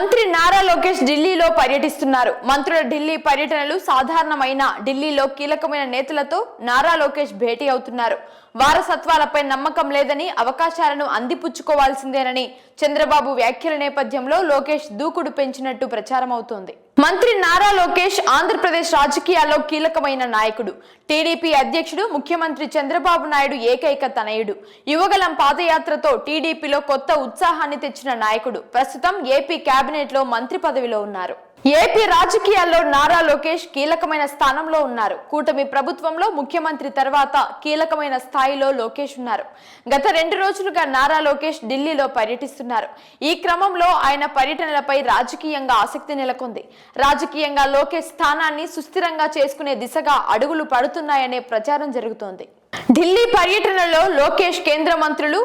మంత్రి నారా లోకేష్ ఢిల్లీలో పర్యటిస్తున్నారు. మంత్రుల ఢిల్లీ పర్యటనలు సాధారణమైన ఢిల్లీలో కీలకమైన నేతలతో నారా లోకేష్ భేటీ అవుతున్నారు. వారసత్వాలపై నమ్మకం లేదని అవకాశాలను అందిపుచ్చుకోవాల్సిందేనని చంద్రబాబు వ్యాఖ్యల నేపథ్యంలో లోకేష్ దూకుడు పెంచినట్టు ప్రచారం అవుతోంది మంత్రి నారా లోకేష్ ఆంధ్రప్రదేశ్ రాజకీయాల్లో కీలకమైన నాయకుడు. టీడీపీ అధ్యక్షుడు ముఖ్యమంత్రి చంద్రబాబు నాయుడు ఏకైక తనయుడు. యువగలం పాదయాత్రతో టీడీపీలో కొత్త ఉత్సాహాన్ని తెచ్చిన నాయకుడు. ప్రస్తుతం ఏపీ కేబినెట్లో మంత్రి పదవిలో ఉన్నారు. ఏపీ రాజకీయాల్లో నారా లోకేష్ కీలకమైన స్థానంలో ఉన్నారు. కూటమి ప్రభుత్వంలో ముఖ్యమంత్రి తర్వాత కీలకమైన స్థాయిలో లోకేష్ ఉన్నారు. గత రెండు రోజులుగా నారా లోకేష్ ఢిల్లీలో పర్యటిస్తున్నారు. ఈ క్రమంలో ఆయన పర్యటనలపై రాజకీయంగా ఆసక్తి నెలకొంది. రాజకీయంగా లోకేష్ స్థానాన్ని సుస్థిరంగా చేసుకునే దిశగా అడుగులు పడుతున్నాయనే ప్రచారం జరుగుతోంది. ఢిల్లీ పర్యటనలో లోకేష్ కేంద్ర మంత్రులు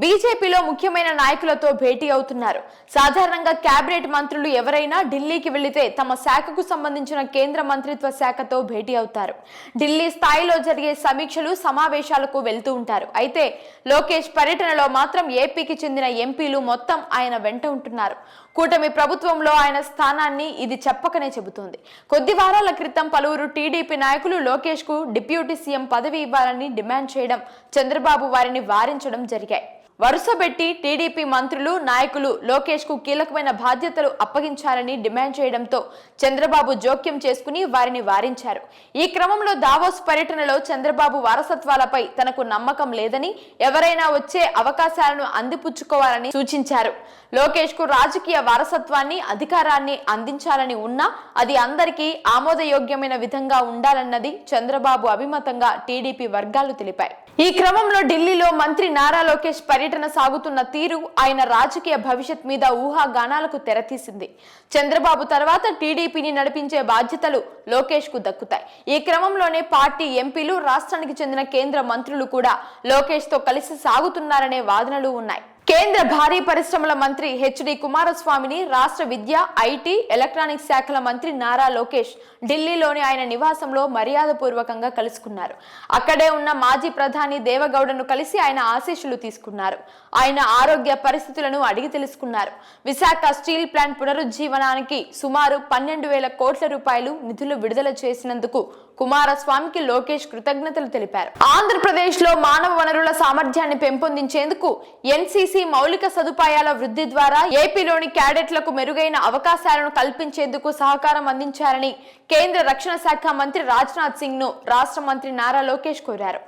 బీజేపీలో ముఖ్యమైన నాయకులతో భేటీ అవుతున్నారు. సాధారణంగా కేబినెట్ మంత్రులు ఎవరైనా ఢిల్లీకి వెళితే తమ శాఖకు సంబంధించిన కేంద్ర మంత్రిత్వ శాఖతో భేటీ అవుతారు. ఢిల్లీ స్థాయిలో జరిగే సమీక్షలు సమావేశాలకు వెళ్తూ ఉంటారు. అయితే లోకేష్ పర్యటనలో మాత్రం ఏపీకి చెందిన ఎంపీలు మొత్తం ఆయన వెంట ఉంటున్నారు. కూటమి ప్రభుత్వంలో ఆయన స్థానాన్ని ఇది చెప్పకనే చెబుతోంది. కొద్ది వారాల క్రితం పలువురు టీడీపీ నాయకులు లోకేష్కు డిప్యూటీ సీఎం పదవి ఇవ్వాలని డిమాండ్ చేయడం చంద్రబాబు వారిని వారించడం జరిగాయి. వరుసపెట్టి టీడీపీ మంత్రులు నాయకులు లోకేష్కు కీలకమైన బాధ్యతలు అప్పగించాలని డిమాండ్ చేయడంతో చంద్రబాబు జోక్యం చేసుకుని వారిని వారించారు. ఈ క్రమంలో దావోస్ పర్యటనలో చంద్రబాబు వారసత్వాలపై తనకు నమ్మకం లేదని ఎవరైనా వచ్చే అవకాశాలను అందిపుచ్చుకోవాలని సూచించారు. లోకేష్కు రాజకీయ వారసత్వాన్ని అధికారాన్ని అందించాలని ఉన్నా అది అందరికీ ఆమోదయోగ్యమైన విధంగా ఉండాలన్నది చంద్రబాబు అభిమతంగా టీడీపీ వర్గాలు తెలిపాయి. ఈ క్రమంలో ఢిల్లీలో మంత్రి నారా లోకేష్ పర్యటన సాగుతున్న తీరు ఆయన రాజకీయ భవిష్యత్ మీద ఊహాగానాలకు తెరతీసింది. చంద్రబాబు తర్వాత టీడీపీని నడిపించే బాధ్యతలు లోకేష్కు దక్కుతాయి. ఈ క్రమంలోనే పార్టీ ఎంపీలు రాష్ట్రానికి చెందిన కేంద్ర మంత్రులు కూడా లోకేష్తో కలిసి సాగుతున్నారనే వాదనలు ఉన్నాయి. కేంద్ర భారీ పరిశ్రమల మంత్రి హెచ్డి కుమారస్వామిని రాష్ట్ర విద్య ఐటీ ఎలక్ట్రానిక్ శాఖల మంత్రి నారా లోకేష్ ఢిల్లీలోని ఆయన నివాసంలో మర్యాదపూర్వకంగా కలుసుకున్నారు. అక్కడే ఉన్న మాజీ ప్రధాని దేవగౌడను కలిసి ఆయన ఆశీస్సులు తీసుకున్నారు. ఆయన ఆరోగ్య పరిస్థితులను అడిగి తెలుసుకున్నారు. విశాఖ స్టీల్ ప్లాంట్ పునరుజ్జీవనానికి సుమారు పన్నెండు వేల కోట్ల రూపాయలు నిధులు విడుదల చేసినందుకు కుమారస్వామికి లోకేష్ కృతజ్ఞతలు తెలిపారు. ఆంధ్రప్రదేశ్లో మానవ వనరుల సామర్థ్యాన్ని పెంపొందించేందుకు ఎన్సీసీ మౌలిక సదుపాయాల వృద్ధి ద్వారా ఏపీలోని క్యాడెట్లకు మెరుగైన అవకాశాలను కల్పించేందుకు సహకారం అందించారని కేంద్ర రక్షణ శాఖ మంత్రి రాజ్నాథ్ సింగ్ను రాష్ట్ర మంత్రి నారా లోకేష్ కోరారు.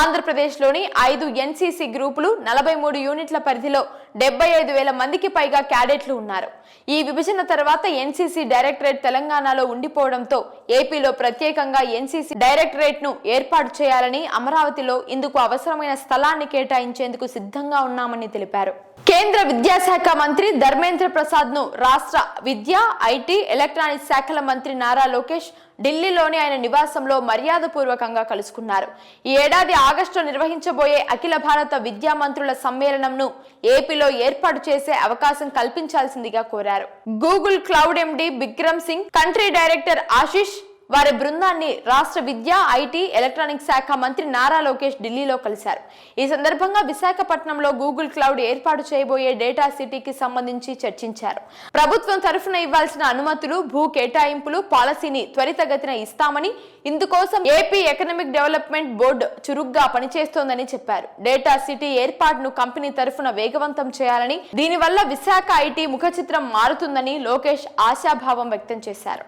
ఆంధ్రప్రదేశ్లోని ఐదు ఎన్సీసీ గ్రూపులు నలభై మూడు యూనిట్ల పరిధిలో డెబ్బై ఐదు వేల మందికి పైగా క్యాడెట్లు ఉన్నారు. ఈ విభజన తర్వాత ఎన్సీసీ డైరెక్టరేట్ తెలంగాణలో ఉండిపోవడంతో ఏపీలో ప్రత్యేకంగా ఎన్సీసీ డైరెక్టరేట్ను ఏర్పాటు చేయాలని అమరావతిలో ఇందుకు అవసరమైన స్థలాన్ని కేటాయించేందుకు సిద్ధంగా ఉన్నామని తెలిపారు. కేంద్ర విద్యాశాఖ మంత్రి ధర్మేంద్ర ప్రసాద్ను రాష్ట్ర విద్య ఐటీ ఎలక్ట్రానిక్స్ శాఖల మంత్రి నారా లోకేష్ ఢిల్లీలోని ఆయన నివాసంలో మర్యాదపూర్వకంగా కలుసుకున్నారు. ఈ ఏడాది ఆగస్టులో నిర్వహించబోయే అఖిల భారత విద్యా మంత్రుల సమ్మేళనంను ఏపీలో ఏర్పాటు చేసే అవకాశం కల్పించాల్సిందిగా కోరారు. Google cloud MD Bikram Singh country director Ashish వారి బృందాన్ని రాష్ట్ర విద్య ఐటీ ఎలక్ట్రానిక్ శాఖ మంత్రి నారా లోకేష్ ఢిల్లీలో కలిశారు. ఈ సందర్భంగా విశాఖపట్నంలో గూగుల్ క్లౌడ్ ఏర్పాటు చేయబోయే డేటా సిటీకి సంబంధించి చర్చించారు. ప్రభుత్వం తరఫున ఇవ్వాల్సిన అనుమతులు భూ కేటాయింపులు పాలసీని త్వరితగతిన ఇస్తామని ఇందుకోసం ఏపీ ఎకనామిక్ డెవలప్మెంట్ బోర్డు చురుగ్గా పనిచేస్తోందని చెప్పారు. డేటా సిటీ ఏర్పాటును కంపెనీ తరఫున వేగవంతం చేయాలని దీనివల్ల విశాఖ ఐటీ ముఖచిత్రం మారుతుందని లోకేష్ ఆశాభావం వ్యక్తం చేశారు.